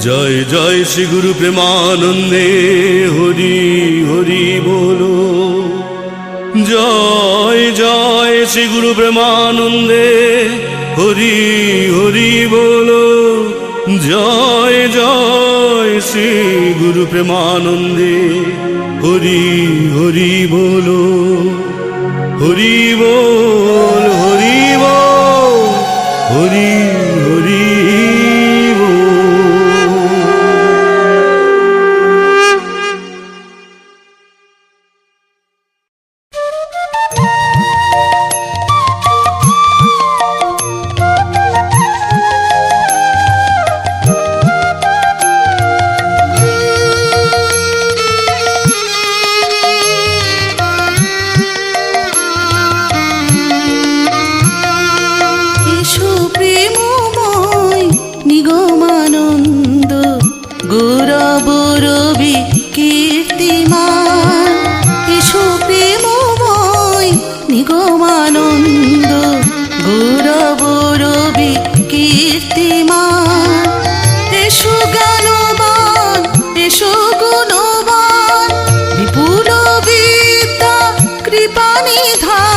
জয় জয় শ্রী গুরু প্রেমানন্দে হরি হরি বলো। জয় জয় শ্রী গুরু প্রেমানন্দে হরি হরি বলো। জয় জয় শ্রী গুরু প্রেমানন্দে হরি হরি বলো। হরি বল। গৌরব রবি কীর্তিমান, এসো প্রেমময় নিগমানন্দ। গৌরব রবি কীর্তিমান, এসো জ্ঞানবান, এসো গুণবান, বিপুল বিদ্যা, কৃপা নিধান।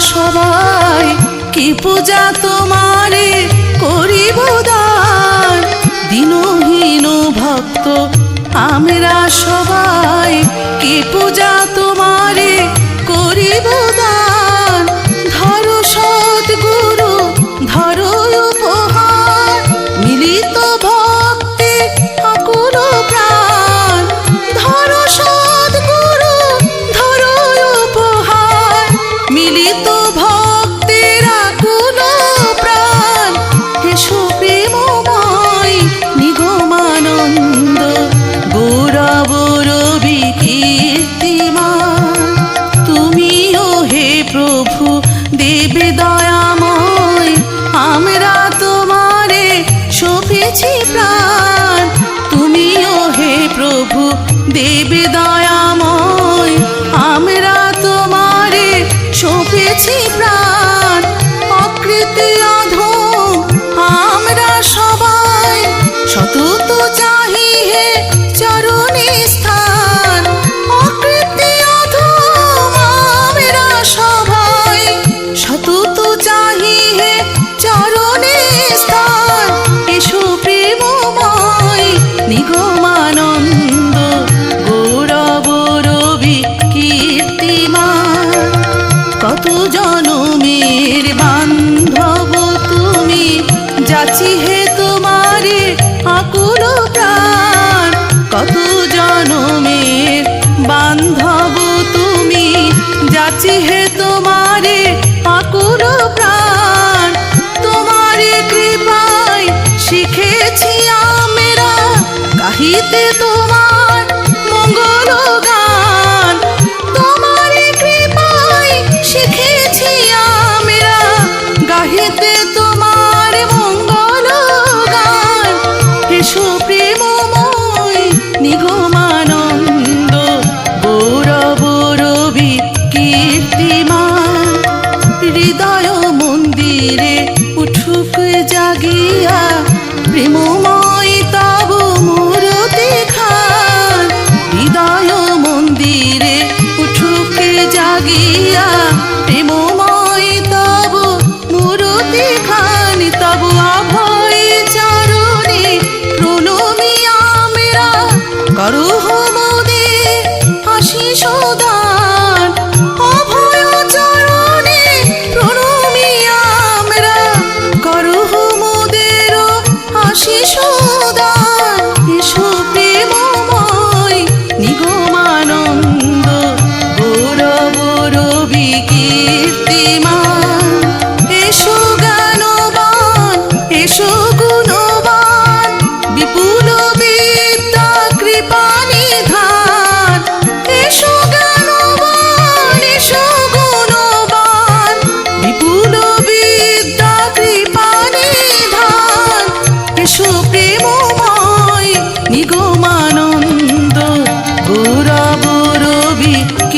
সবাই, কি পূজা তোমারে করিব দান? দিনহীন ভক্ত, আমরা সবাই, কি পূজা তোমারে করিব দান? ধরো সদ্গুরু সপেছি প্রাণ। তুমিও হে প্রভু, দেবে দয়াময়। আমরা তোমারে সপেছি প্রাণ। অকৃতি অধম, আমরা সবাই সতত চাহি যাচি হে তোমারে আকুল প্রাণ। কত জনমের বান্ধব তুমি। যাচি হে তোমারে আকুল প্রাণ। তোমারে কৃপায় শিখেছি আমরা। কাহিতে তোমার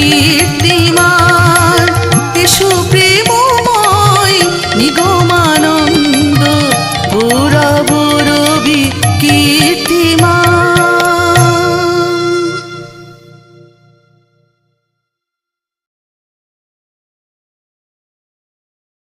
ಕೀರ್ತಿ